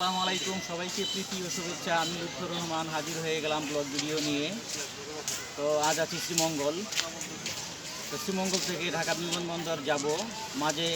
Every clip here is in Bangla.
আসসালামু আলাইকুম, সবাইকে প্রীতি ও শুভেচ্ছা। আমি লুৎফর রহমান হাজির হয়ে গেলাম ব্লগ ভিডিও নিয়ে। তো আজ আছি শ্রীমঙ্গল। তো শ্রীমঙ্গল থেকে ঢাকা বিমানবন্দর যাব। মাঝে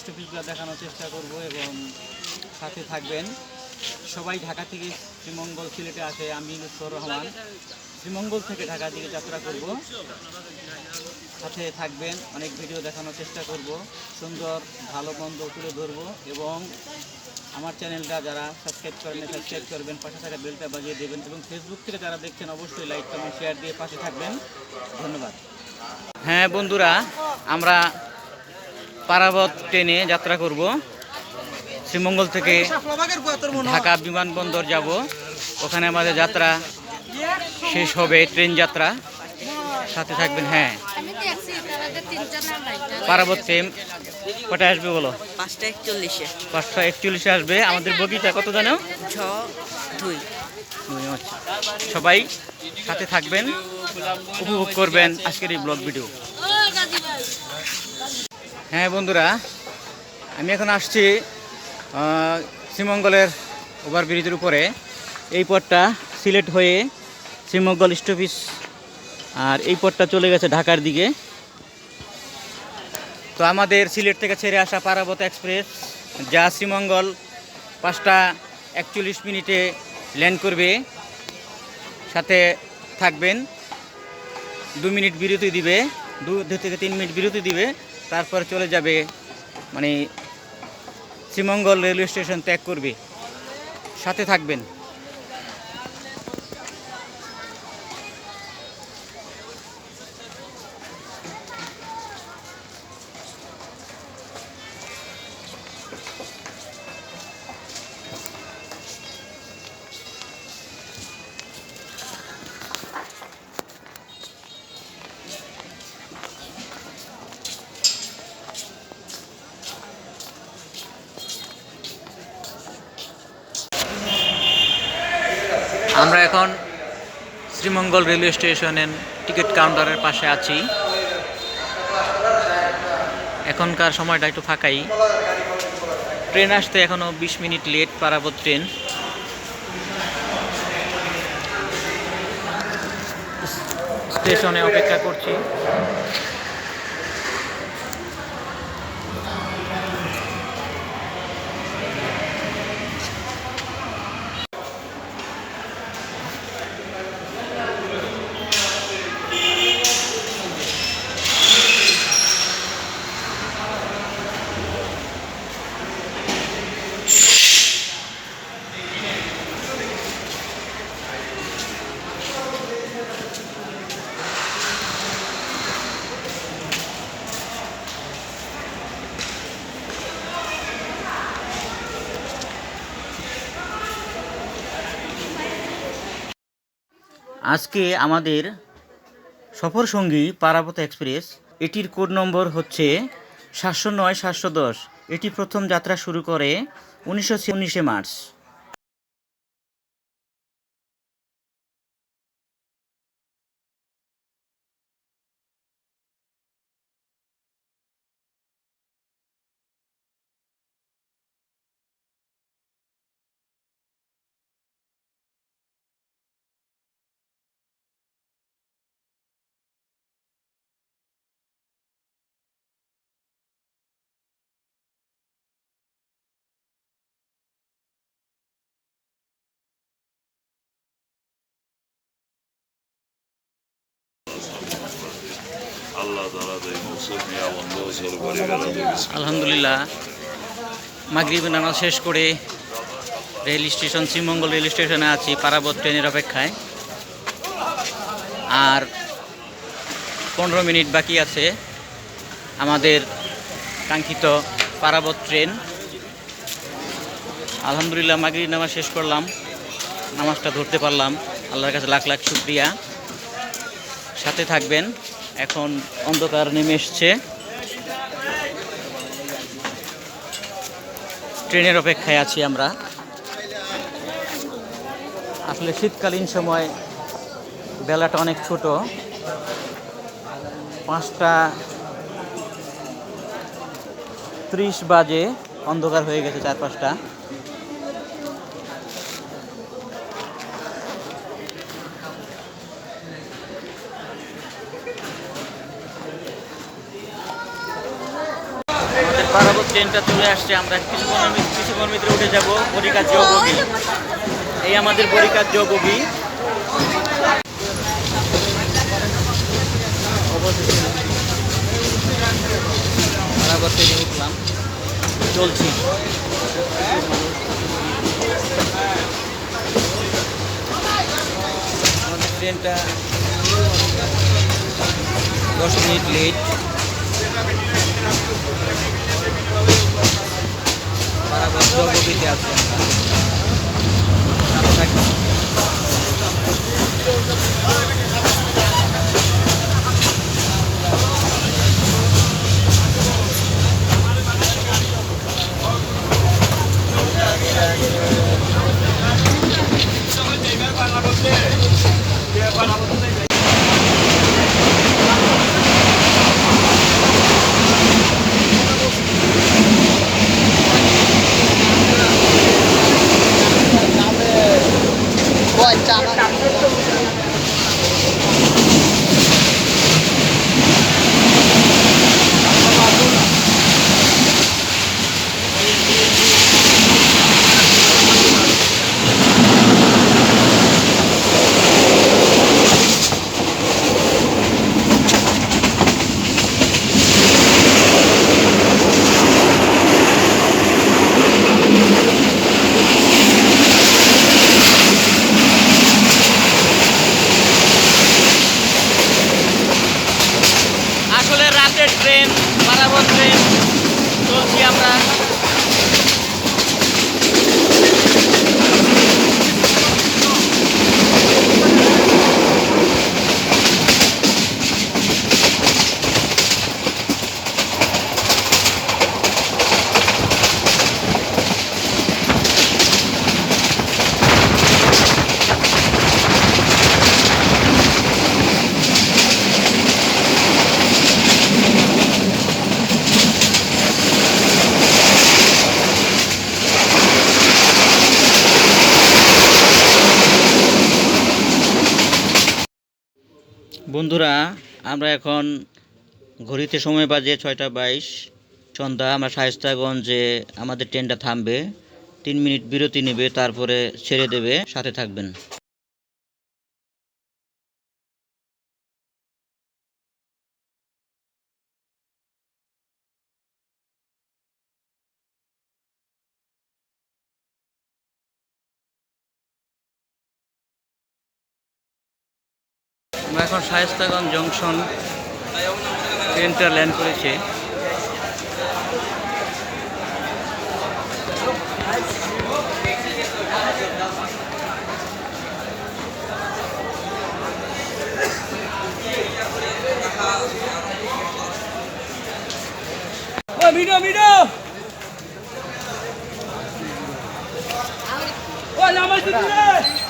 স্টপিসগুলো দেখানোর চেষ্টা করব এবং সাথে থাকবেন। সবাই ঢাকা থেকে শ্রীমঙ্গল সিলেটে আসে আমি লুৎফর রহমান। শ্রীমঙ্গল থেকে ঢাকা দিকে যাত্রা করব। সাথে থাকবেন, অনেক ভিডিও দেখানোর চেষ্টা করব। সুন্দর, ভালো মন্দ তুলে ধরবো এবং আমার চ্যানেলটা যারা সাবস্ক্রাইব করেন সাবস্ক্রাইব করবেন, পাশে থাকা বেলটা বাজিয়ে দেবেন এবং ফেসবুক থেকে যারা দেখছেন, অবশ্যই লাইক কমেন্ট শেয়ার দিয়ে পাশে থাকবেন। ধন্যবাদ। হ্যাঁ বন্ধুরা, আমরা পারাবত ট্রেনে যাত্রা করব। শ্রীমঙ্গল থেকে ঢাকা বিমানবন্দর যাব। ওখানে আমাদের যাত্রা শেষ হবে, ট্রেন যাত্রা। সাথে থাকবেন হ্যাঁ। পারাবত কটায় আসবে বলো? পাঁচটা একচল্লিশে। পাঁচটা একচল্লিশে আসবে। আমাদের বগিটা কত জানো ছ দুই। আচ্ছা। সবাই সাথে থাকবেন উপভোগ করবেন আজকের এই ব্লগ ভিডিও হ্যাঁ বন্ধুরা আমি এখন আসছি শ্রীমঙ্গলের ওভারব্রিজের উপরে। এই পথটা সিলেট হয়ে শ্রীমঙ্গল স্টপিস আর এই পথটা চলে গেছে ঢাকার দিকে। তো আমাদের সিলেট থেকে ছেড়ে আসা পারাবত এক্সপ্রেস যা শ্রীমঙ্গল পাঁচটা একচল্লিশ মিনিটে ল্যান্ড করবে। সাথে থাকবেন, দু মিনিট বিরতি দিবে, দু থেকে তিন মিনিট বিরতি দিবে, তারপর চলে যাবে মানে শ্রীমঙ্গল রেলওয়ে স্টেশন ত্যাগ করবে। সাথে থাকবেন। আমরা এখন শ্রীমঙ্গল রেলওয়ে স্টেশনের টিকিট কাউন্টারের পাশে আছি। এখনকার সময়টা একটু ফাঁকাই। ট্রেন আসতে এখনও বিশ মিনিট লেট পারাবত ট্রেন। স্টেশনে অপেক্ষা করছি। আজকে আমাদের সফর সঙ্গী পারাবত এক্সপ্রেস, এটির কোড নম্বর হচ্ছে সাতশো নয়, সাতশো দশ। এটি প্রথম যাত্রা শুরু করে উনিশশো উনিশে মার্চ। আলহামদুলিল্লাহ। মাগরিব নামাজ শেষ করে রেল স্টেশন শ্রীমঙ্গল রেল স্টেশনে আছি পারাবত ট্রেনের অপেক্ষায়। আর পনেরো মিনিট বাকি আছে আমাদের কাঙ্ক্ষিত পারাবত ট্রেন। আলহামদুলিল্লাহ মাগরিব নামাজ শেষ করলাম। নামাজটা ধরতে পারলাম। আল্লাহর কাছে লাখ লাখ শুক্রিয়া। সাথে থাকবেন। এখন অন্ধকার নেমে এসছে। ট্রেনের অপেক্ষায় আছি আমরা। আসলে শীতকালীন সময় বেলাটা অনেক ছোট। পাঁচটা ত্রিশ বাজে, অন্ধকার হয়ে গেছে চার পাঁচটা ট্রেনটা চলে আসছে, আমরা কিছুক্ষণের মধ্যে- কিছুক্ষণ ভিতরে উঠে যাব বরিকার্য বগি এই আমাদের বগি অবশেষে বরাবর ট্রেনে উঠলাম। চলছি। আমাদের ট্রেনটা দশ মিনিট লেট। বরাবর জগবিতে আছে। সাথে থাকবেন। আসলে রাতের ট্রেন বরাবর ট্রেন চলছি আমরা বন্ধুরা, আমরা এখন ঘড়িতে সময় বাজে ছয়টা বাইশ। সন্ধ্যা, আমরা শায়স্তাগঞ্জে, আমাদের ট্রেনটা থামবে। তিন মিনিট বিরতি নেবে, তারপরে ছেড়ে দেবে। সাথে থাকবেন। আমরা এখন শায়স্তাগঞ্জ জংশন ট্রেনটা ল্যান্ড করেছে। আসলে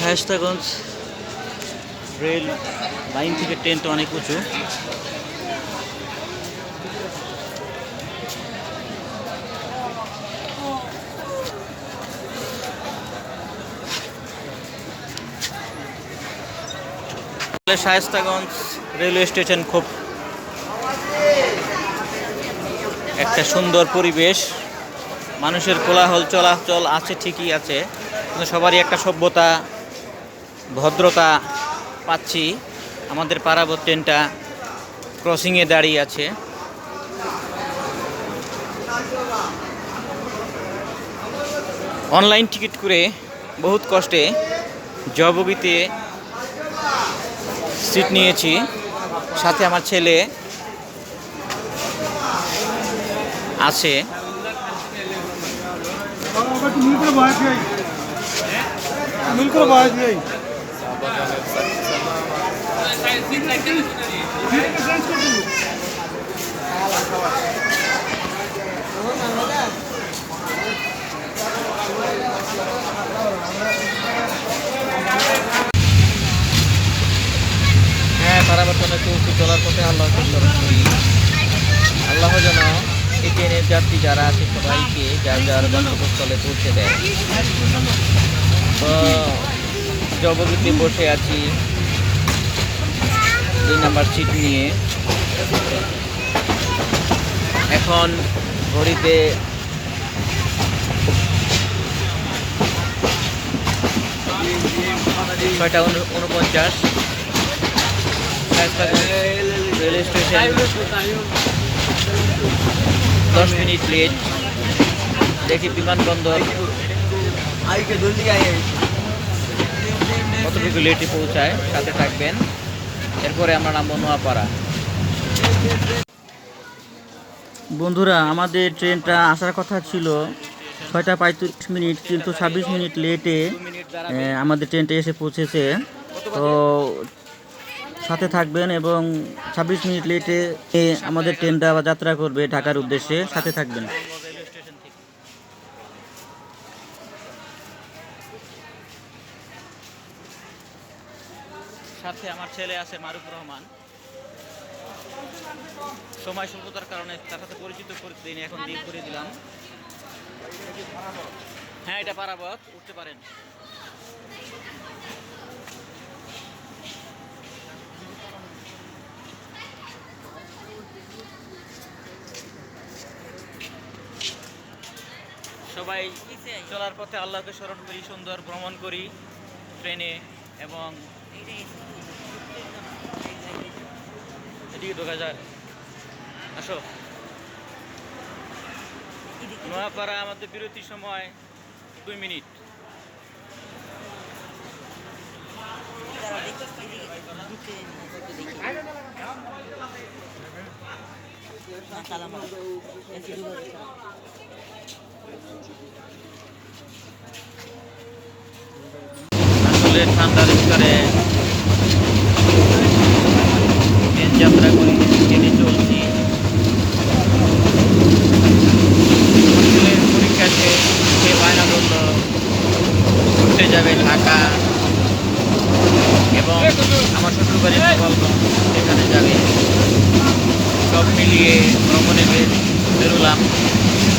শায়স্তাগঞ্জ রেল লাইন থেকে ট্রেনটা অনেক উঁচু। শায়েস্তাগঞ্জ রেলওয়ে স্টেশন খুব একটা সুন্দর পরিবেশ। মানুষের কোলাহল, চলাচল আছে ঠিকই আছে, কিন্তু সবারই একটা সভ্যতা ভদ্রতা পাচ্ছি। আমাদের পারাবত ট্রেনটা ক্রসিংয়ে দাঁড়িয়ে আছে। অনলাইন টিকিট করে বহুত কষ্টে জবগিতে সিট নিয়েছি। সাথে আমার ছেলে আছে। হ্যাঁ তারা বর্তমানে চৌকি চলার পথে আল্লাহ আল্লাহ যেন এই ট্রেনের যাত্রী যারা আছে সবাইকে যার যার গন্তব্যস্থলে পৌঁছে দেয়। জবগিতে বসে আছি। দুই নাম্বার সিট নিয়ে। এখন ঘড়িতে ছয়টা উন- উনপঞ্চাশ। রেল স্টেশন দশ মিনিট লেট। দেখি বিমানবন্দর। কতটুকু লেটে পৌঁছায়, সাথে থাকবেন। এরপরে আমরা নামবো নোয়াপাড়া। বন্ধুরা, আমাদের ট্রেনটা আসার কথা ছিল। ছয়টা পঁয়ত্রিশ মিনিট, কিন্তু ছাব্বিশ মিনিট লেটে আমাদের ট্রেনটা এসে পৌঁছেছে। তো সাথে থাকবেন এবং ছাব্বিশ মিনিট লেটে আমাদের ট্রেনটা যাত্রা করবে ঢাকার উদ্দেশ্যে। সাথে থাকবেন। সাথে আমার ছেলে আছে মারুফ রহমান। সময় স্বল্পতার কারণে তার সাথে পরিচিত দিন এখন দিয়ে করে দিলাম। হ্যাঁ এটা পারাবত উঠতে পারেন। সবাই চলার পথে আল্লাহকে স্মরণ করি সুন্দর ভ্রমণ করি ট্রেনে এবং এদিকে ঢোকা যায়। আসো। নোয়াপাড়া আমাদের বিরতির সময় দুই মিনিট। আসলে ঠান্ডার ভিতরে ট্রেন যাত্রা করি, ট্রেনে চলছি ছেলের সে বায়না করল ঘুরতে যাবে ঢাকা। এবং আমার শ্বশুর বাড়ি গোপালগঞ্জ সেখানে যাবে। সব মিলিয়ে ভ্রমণে বের বেরোলাম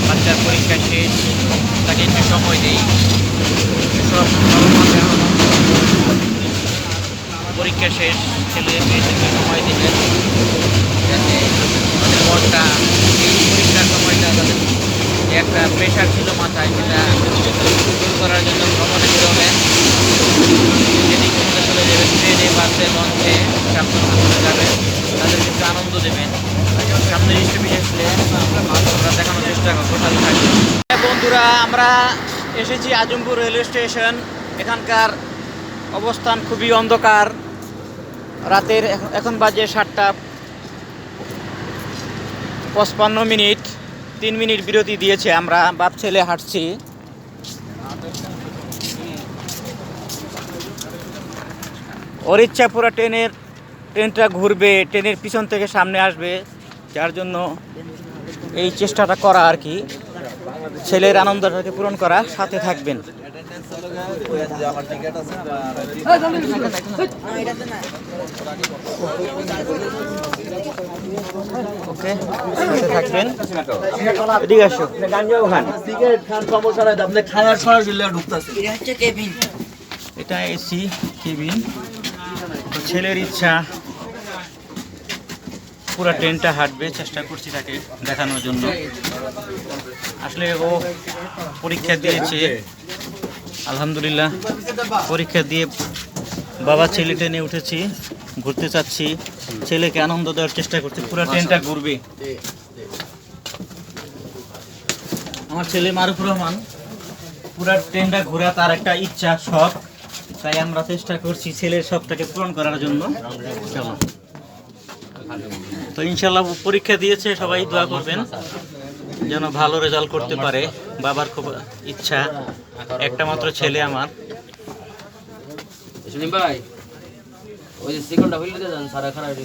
বাচ্চার পরীক্ষা শেষ, তাকে একটু সময় দেই। সব পরীক্ষা শেষ ছেলে মেয়েদেরকে সময় দিবেন যাতে তাদের মনটা এই পরীক্ষার সময়টা তাদের একটা প্রেশার ছিল মাথায় সেটা দূর করার জন্য ভ্রমণে বেরোবেন যেদিকে মধ্যে চলে যাবেন ট্রেনে বাসে লঞ্চে সামনে যাবেন তাদেরকে একটু আনন্দ দেবেন সামনে হিসেবে আসলে আমরা দেখানোর চেষ্টা করব, সাথে থাকবেন বন্ধুরা, আমরা এসেছি আজমপুর রেলওয়ে স্টেশন। এখানকার অবস্থান খুবই অন্ধকার। রাতের এখন- বাজে সাতটা পঁচপান্ন মিনিট তিন মিনিট বিরতি দিয়েছে আমরা বাপ ছেলে হাঁটছি। ওর ইচ্ছা পুরো ট্রেনের ট্রেনটা ঘুরবে ট্রেনের পিছন থেকে সামনে আসবে যার জন্য এই চেষ্টাটা করা আর কি। ছেলের আনন্দটাকে পূরণ করা সাথে থাকবেন। ওকে থাকবেন। আসো। এটা এসি কেবিন ছেলের ইচ্ছা। পুরো ট্রেনটা হাঁটবে, চেষ্টা করছি তাকে দেখানোর জন্য। আসলে ও পরীক্ষা দিয়েছে। আলহামদুলিল্লাহ, পরীক্ষা দিয়ে বাবা ছেলে ট্রেনে উঠেছি, ঘুরতে চাচ্ছি। ছেলেকে আনন্দ দেওয়ার চেষ্টা করছি, পুরো ট্রেনটা ঘুরবে। আমার ছেলে মারুফ রহমান, পুরো ট্রেনটা ঘোরা তার একটা ইচ্ছা, শখ। তাই আমরা চেষ্টা করছি ছেলের শখটাকে পূরণ করার জন্য। তো ইনশাল্লাহ পরীক্ষা দিয়েছে, সবাই দোয়া করবেন, যেন ভালো রেজাল্ট করতে পারে। বাবার খুব ইচ্ছা, একটা মাত্র ছেলে আমার। শুনি ভাই ওই যে সেকেন্ডটা হইলে যান সারা খারাপ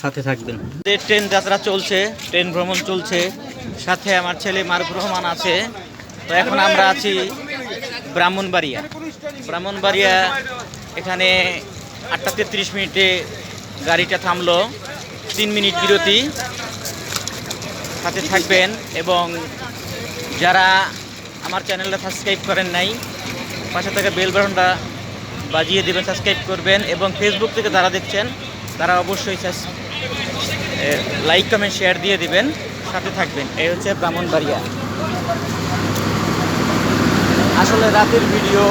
সাথে থাকবেন। ট্রেন যাত্রা চলছে ট্রেন ভ্রমণ চলছে। সাথে আমার ছেলে মারুফ রহমান আছে। তো এখন আমরা আছি ব্রাহ্মণবাড়িয়া। ব্রাহ্মণবাড়িয়া এখানে আটটা তেত্রিশ মিনিটে গাড়িটা থামলো। তিন মিনিট বিরতি। সাথে থাকবেন এবং যারা আমার চ্যানেলটা সাবস্ক্রাইব করেন নাই পাশে থাকা বেল বাটনটা বাজিয়ে দেবেন সাবস্ক্রাইব করবেন এবং ফেসবুক থেকে যারা দেখছেন, তারা অবশ্যই লাইক কমেন্ট শেয়ার দিয়ে দিবেন। সাথে থাকবেন। এই হচ্ছে ব্রাহ্মণবাড়িয়া। আসলে রাতের ভিডিও,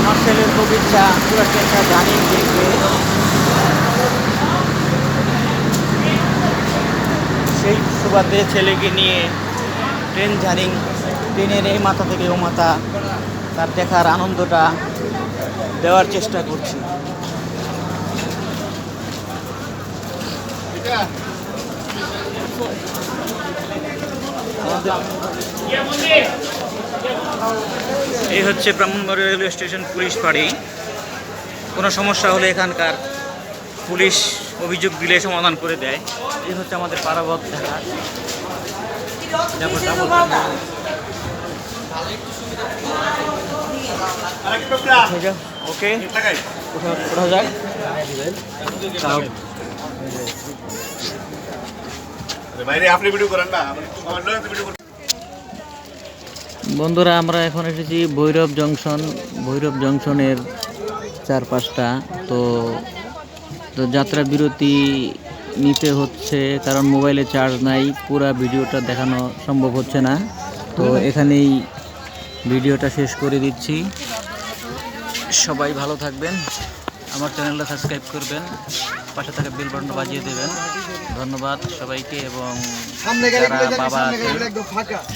আমার ছেলের খুব ইচ্ছা পুরো জানি দেখবে সেই সুবাদে ছেলেকে নিয়ে ট্রেন জার্নি, ট্রেনের এই মাথা থেকে ও মাথা তার দেখার আনন্দটা দেওয়ার চেষ্টা করছি। এই হচ্ছে ব্রাহ্মণবাড়ি রেলওয়ে স্টেশন পুলিশ বাড়ি। কোনো সমস্যা হলে এখানকার পুলিশ অভিযোগ দিলে সমাধান করে দেয়। এই হচ্ছে আমাদের পারাবত দেখা। বন্ধুরা আমরা এখন এসেছি ভৈরব জংশন। ভৈরব জংশনের চারপাশটা। তো তো যাত্রা বিরতি নিতে হচ্ছে কারণ মোবাইলে চার্জ নাই। পুরা ভিডিওটা দেখানো সম্ভব হচ্ছে না। তো এখানেই ভিডিওটা শেষ করে দিচ্ছি। সবাই ভালো থাকবেন। আমার চ্যানেলটা সাবস্ক্রাইব করবেন। পাশে থাকা বেল বাটনটা বাজিয়ে দেবেন। ধন্যবাদ সবাইকে এবং যারা বাবা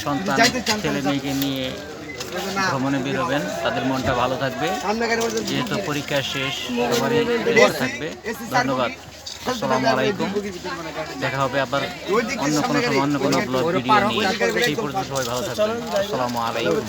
সন্তান ছেলে মেয়েকে নিয়ে ভ্রমণে বেরোবেন তাদের মনটা ভালো থাকবে। যেহেতু পরীক্ষা শেষ সবারই থাকবে। ধন্যবাদ। আসসালামু আলাইকুম। দেখা হবে আবার অন্য কোনো সময় অন্য কোনো ব্লগ ভিডিও নিয়ে। সেই পর্যন্ত সবাই ভালো থাকবেন। আসসালামু আলাইকুম।